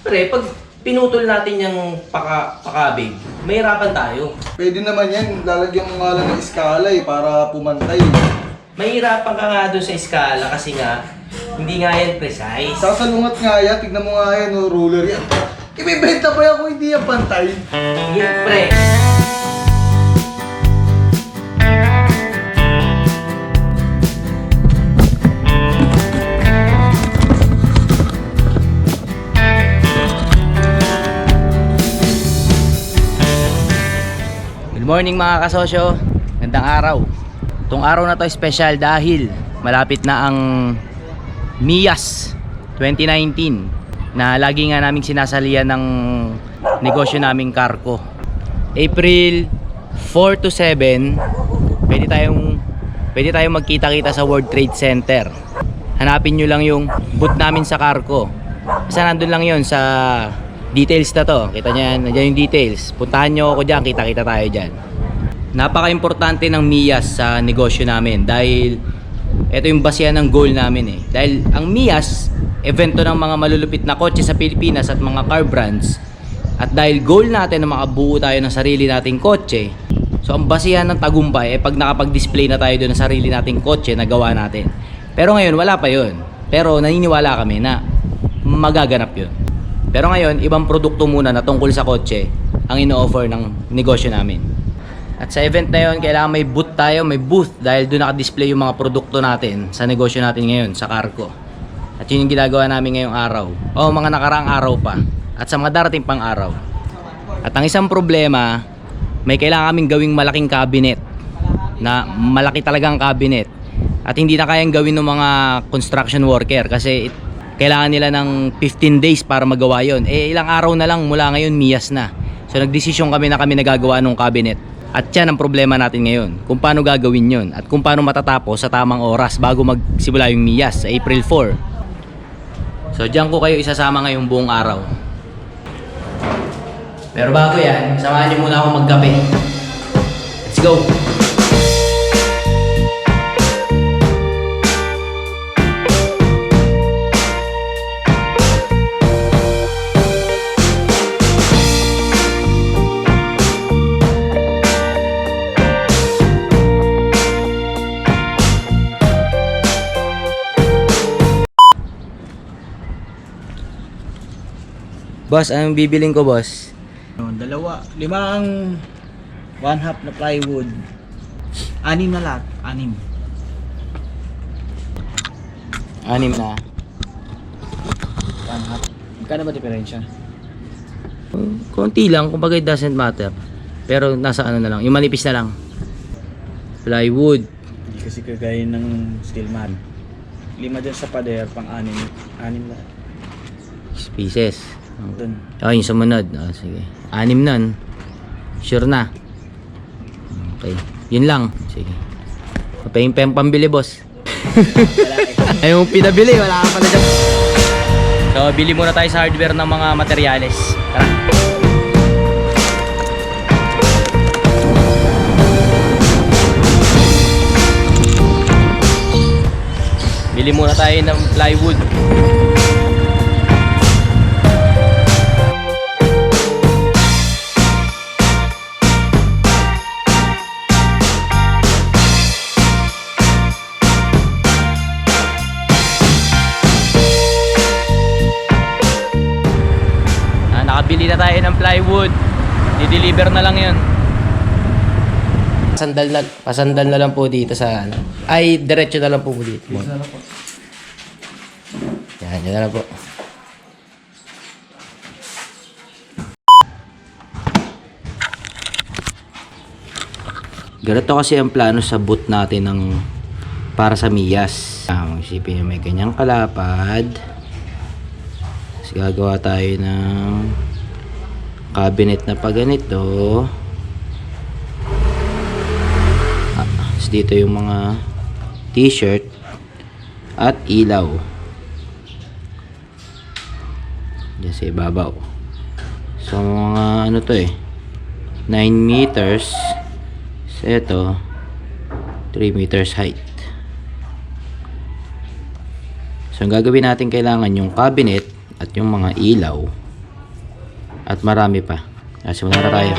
Pre, pag pinutol natin yung paka, pakabig, mahirapan tayo. Pwede naman yan, lalagyan mo nga lang ng iskala eh, para pumantay. Mahirapan ka nga doon sa skala kasi nga, hindi nga yan precise. Sasalungat nga yan, tignan mo nga yan, no, ruler yan. Ibibenta pa yan kung hindi yan pantay. Yan, pre. Morning mga kasosyo. Gandang araw. Itong araw na to special dahil malapit na ang MIAS 2019 na lagi nga naming sinasalihan ng negosyo naming Carco. April 4 to 7, pwede tayong pwede tayong magkita-kita sa World Trade Center. Hanapin nyo lang yung booth namin sa Carco. Basta nandun lang yon sa details na to. Kita nyo yan, nandiyan yung details. Puntahan nyo ako dyan, kita-kita tayo dyan. Napaka-importante ng MIAS sa negosyo namin dahil ito yung basihan ng goal namin eh. Dahil ang MIAS, evento ng mga malulupit na kotse sa Pilipinas at mga car brands. At dahil goal natin na makabuo tayo ng sarili nating kotse, so ang basihan ng tagumpay ay pag nakapag-display na tayo doon ng sarili nating kotse na gawa natin. Pero ngayon, wala pa yon. Pero naniniwala kami na magaganap yun. Pero ngayon, ibang produkto muna na tungkol sa kotse ang ino-offer ng negosyo namin. At sa event na yun, kailangan may booth tayo, may booth dahil doon naka-display yung mga produkto natin sa negosyo natin ngayon, sa Carco. At yun yung ginagawa namin ngayong araw. O mga nakaraang araw pa. At sa mga darating pang araw. At ang isang problema, may kailangan kaming gawing malaking cabinet. Na malaki talagang cabinet. At hindi na kayang gawin ng mga construction worker kasi it- kailangan nila ng 15 days para magawa yon. Eh ilang araw na lang mula ngayon miyas na. So nagdesisyon kami na kami nagagawa ng cabinet. At yan ang problema natin ngayon. Kung paano gagawin yon at kung paano matatapos sa tamang oras bago magsimula yung miyas sa April 4. So diyan ko kayo isasama ngayong buong araw. Pero bago yan, samahan niyo muna ako magkape. Let's go! Boss, anong bibiling ko, boss? Dalawa. Limang one half na plywood. Anim na lahat. Anim. Anim na. One half. Magkano ba diferensya? Konti lang, kumbaga it doesn't matter. Pero nasa ano na lang, yung manipis na lang. Plywood. Hindi kasi kagaya ng steel man. Lima dyan sa pader, pang anim. Anim na. Pieces. Doon. Oh, yung sumunod. Oh, sige. Anim nun. Sure na. Okay. Yun lang. Sige. Papayin pa yung pambili, boss. Ay, yung pinabili, wala ka pala dyan. So, bili muna tayo sa hardware ng mga materyales. Tara. Bili muna tayo ng plywood. Na tayo ng plywood. Di-deliver na lang 'yun. Pasandal na, pasandal na lang po dito sa ano. Ay, diretso na lang po po dito. Yan, yan na lang po. Ganito kasi ang plano sa boot natin ng para sa Miyas. Ah, isipin nyo may ganyang kalapad. Tapos gagawa tayo ng cabinet na pa ganito. Ah, dito yung mga t-shirt at ilaw. Diyan sa ibabaw. So mga ano to eh 9 meters so ito 3 meters height so ang gagawin natin kailangan yung cabinet at yung mga ilaw At marami pa. Simulan na tayo.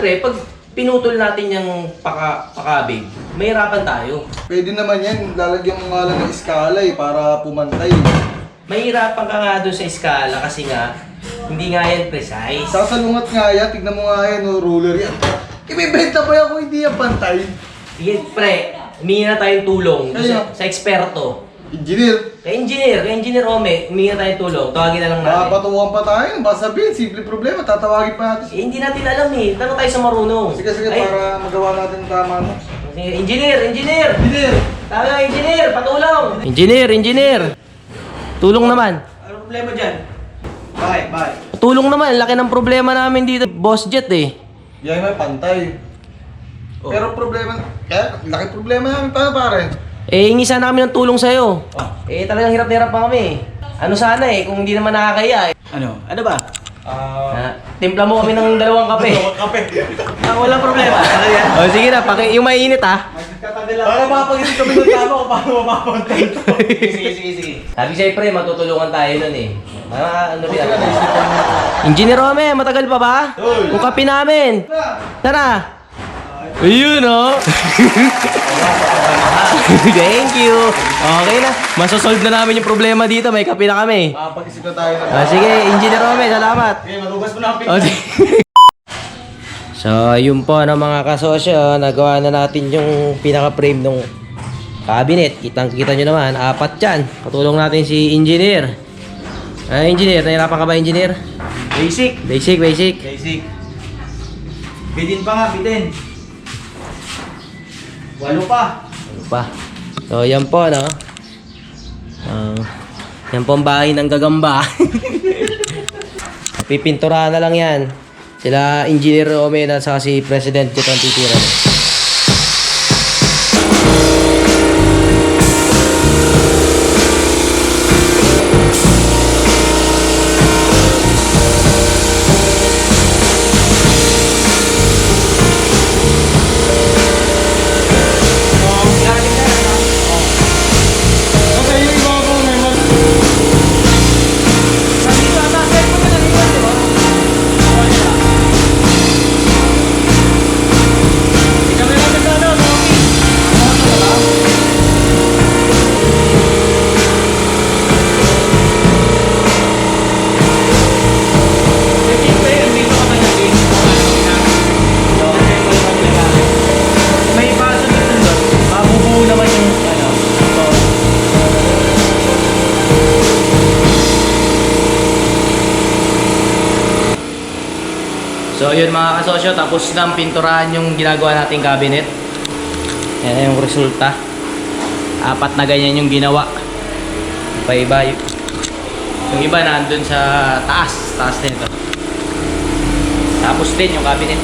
Pre, pag pinutol natin yung paka, pakabig, mahirapan tayo. Pwede naman yan, lalagyan mo nga lang ng iskala eh, para pumantay. Mahirapan ka nga doon sa skala kasi nga, hindi nga yan precise. Sasalungat nga yan, tignan mo nga yan, no, ruler yan. Ibibenta pa yan kung hindi yan pantay. Sige, pre, humingi na tayong tulong sa, sa eksperto. Engineer, Kay engineer, kay engineer Ome, humingi na tayong tulong. Tawagin na lang natin. makapatuwan pa tayo. Basta sabihin, simple problema, tatawagin pa natin. Eh, hindi natin alam eh. Tanong tayo sa marunong. Sige, sige, Ay, para magawa natin tama no. sige, engineer, engineer! Engineer! Tawag engineer, patulong! Engineer, engineer! Tulong naman. Ano problema dyan? Bakit? Bakit? Tulong naman. Laki ng problema namin dito. Boss Jet eh. Yan may pantay. Oh. Pero problema, kaya laki problema namin pa pare. Eh, hingi sana kami ng tulong sa'yo. Eh, talagang hirap na hirap pa kami. Ano sana eh, kung hindi naman nakakaya eh. Ano? Ano ba? Ah, timpla mo kami ng dalawang kape. Kape. Ah, walang problema. O, sige na. Paki yung mainit ah. Para mapagising kami ng tama kung paano mapapuntan. sige, sige, sige, sige. Sabi sa'yo pre, matutulungan tayo nun eh. Ah, ano rin Engineer Rome, matagal pa ba? Yung kape namin. Tara. Ayun oh. Thank you. Okay na. Masosolve na namin yung problema dito. May kape na kami. Makapag-isip na tayo na. Ah, sige, Engineer Rome, salamat. Okay, magugas mo na ang Oh, so, yun po ano, mga kasosyo, nagawa na natin yung pinaka-frame ng cabinet. Kitang kita nyo naman, apat yan. Katulong natin si engineer. Ah, engineer, nahirapan ka ba engineer? Basic. Basic, basic. Basic. Bitin pa nga, bitin. Walo pa. Ano pa? So, yan po, no? Ah, yan po ang bahay ng gagamba. Pipinturahan na lang yan. Sila Engineer Omena at si President Jet ang titira. So yun mga kasosyo, tapos na pinturahan yung ginagawa nating cabinet. Yan yung resulta. Apat na ganyan yung ginawa. Iba-iba. Yung iba nandun sa taas. Taas nito. Tapos din yung cabinet.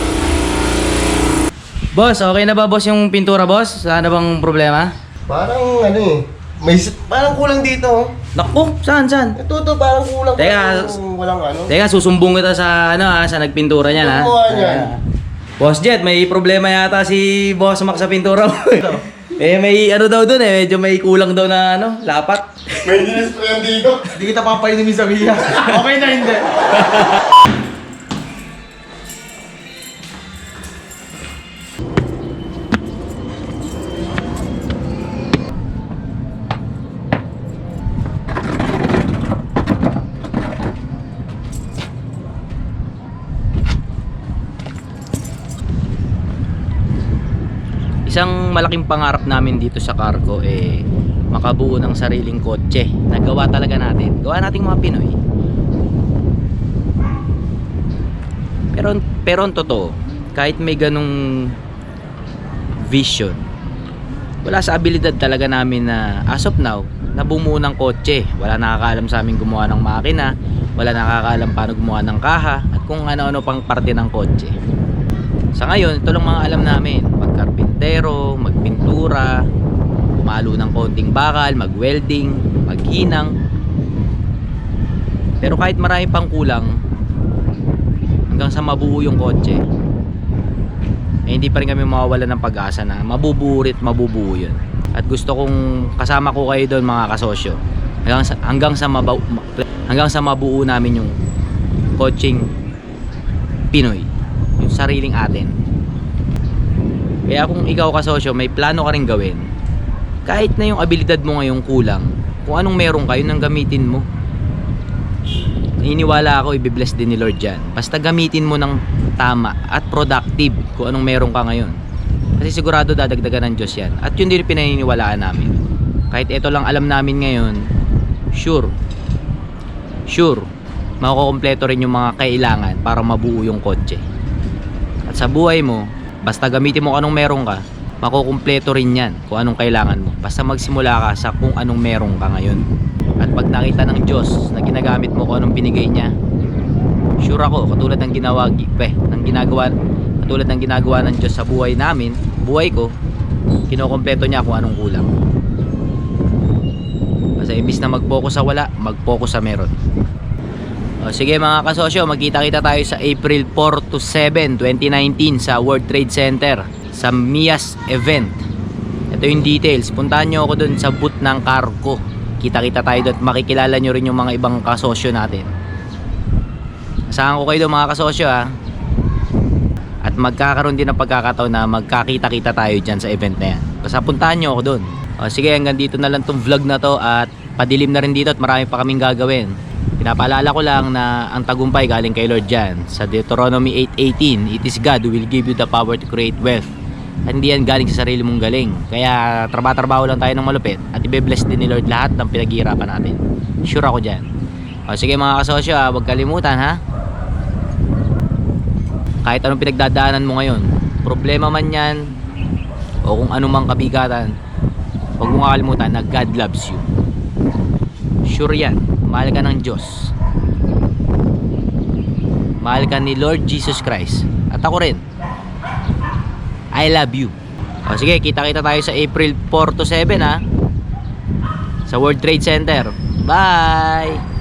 Boss, okay na ba boss yung pintura boss? Ano bang problema? Parang ano eh. May, parang kulang dito. Naku, saan saan? Ito to, parang kulang. Teka, Parang walang ano. Teka, susumbong kita sa ano ha, sa nagpintura niyan ha. Gumawa niyan. Ah. Boss Jet, may problema yata si Boss Mac sa pintura mo. eh may ano daw doon eh, medyo may kulang daw na ano, lapat. May dinisprayan dito. Hindi kita papainumin sa Mia. okay na hindi. Isang malaking pangarap namin dito sa Carco eh makabuo ng sariling kotse. Nagawa talaga natin. Gawa nating mga Pinoy. Pero pero ang totoo, kahit may ganong vision, wala sa abilidad talaga namin na as of now, na bumuo ng kotse. Wala nakakaalam sa amin gumawa ng makina, wala nakakaalam paano gumawa ng kaha, at kung ano-ano pang parte ng kotse. Sa ngayon, ito lang mga alam namin. Magkarpintero, magpintura, malo ng konting bakal, magwelding, maghinang. Pero kahit marami pang kulang, hanggang sa mabuo yung kotse, eh, hindi pa rin kami mawawala ng pag-asa na at mabubuo yun. At gusto kong kasama ko kayo doon mga kasosyo. Hanggang sa, hanggang sa, mabaw, ma- hanggang sa mabuo namin yung coaching Pinoy. Yung sariling atin. Kaya kung ikaw kasosyo, may plano ka rin gawin. Kahit na yung abilidad mo ngayong kulang, kung anong meron ka, yun ang gamitin mo. Naniniwala ako, ibibless din ni Lord dyan. Basta gamitin mo ng tama at productive kung anong meron ka ngayon. Kasi sigurado dadagdagan ng Diyos yan. At yun din pinaniniwalaan namin. Kahit ito lang alam namin ngayon, sure, sure, makukompleto rin yung mga kailangan para mabuo yung kotse. At sa buhay mo, basta gamitin mo anong meron ka, makukumpleto rin yan kung anong kailangan mo. Basta magsimula ka sa kung anong meron ka ngayon. At pag nakita ng Diyos na ginagamit mo kung anong binigay niya, sure ako, katulad ng ginawa, eh, ng ginagawa, katulad ng ginagawa ng Diyos sa buhay namin, buhay ko, kinokompleto niya kung anong kulang. Basta imbis na mag-focus sa wala, mag-focus sa meron. O, sige mga kasosyo, magkita-kita tayo sa April 4 to 7, 2019 sa World Trade Center sa Mias event. Ito yung details. Puntahan nyo ako dun sa booth ng Carco. Kita-kita tayo doon makikilala nyo rin yung mga ibang kasosyo natin. Asahan ko kayo doon mga kasosyo ha. At magkakaroon din ng pagkakataon na magkakita-kita tayo dyan sa event na yan. Basta puntahan nyo ako doon. O sige, hanggang dito na lang tong vlog na to at padilim na rin dito at marami pa kaming gagawin. Pinapaalala ko lang na ang tagumpay galing kay Lord Jan. Sa Deuteronomy 8.18, It is God who will give you the power to create wealth. Hindi yan galing sa sarili mong galing. Kaya trabaho-trabaho lang tayo ng malupit at ibe-bless din ni Lord lahat ng pinaghihirapan natin. Sure ako dyan. O sige mga kasosyo ha, huwag kalimutan ha. Kahit anong pinagdadaanan mo ngayon, problema man yan, o kung anumang kabigatan, huwag mo kakalimutan na God loves you. Sure yan. Mahal ka ng Diyos. Mahal ka ni Lord Jesus Christ. At ako rin. I love you. O sige, kita-kita tayo sa April 4 to 7 ha. Sa World Trade Center. Bye!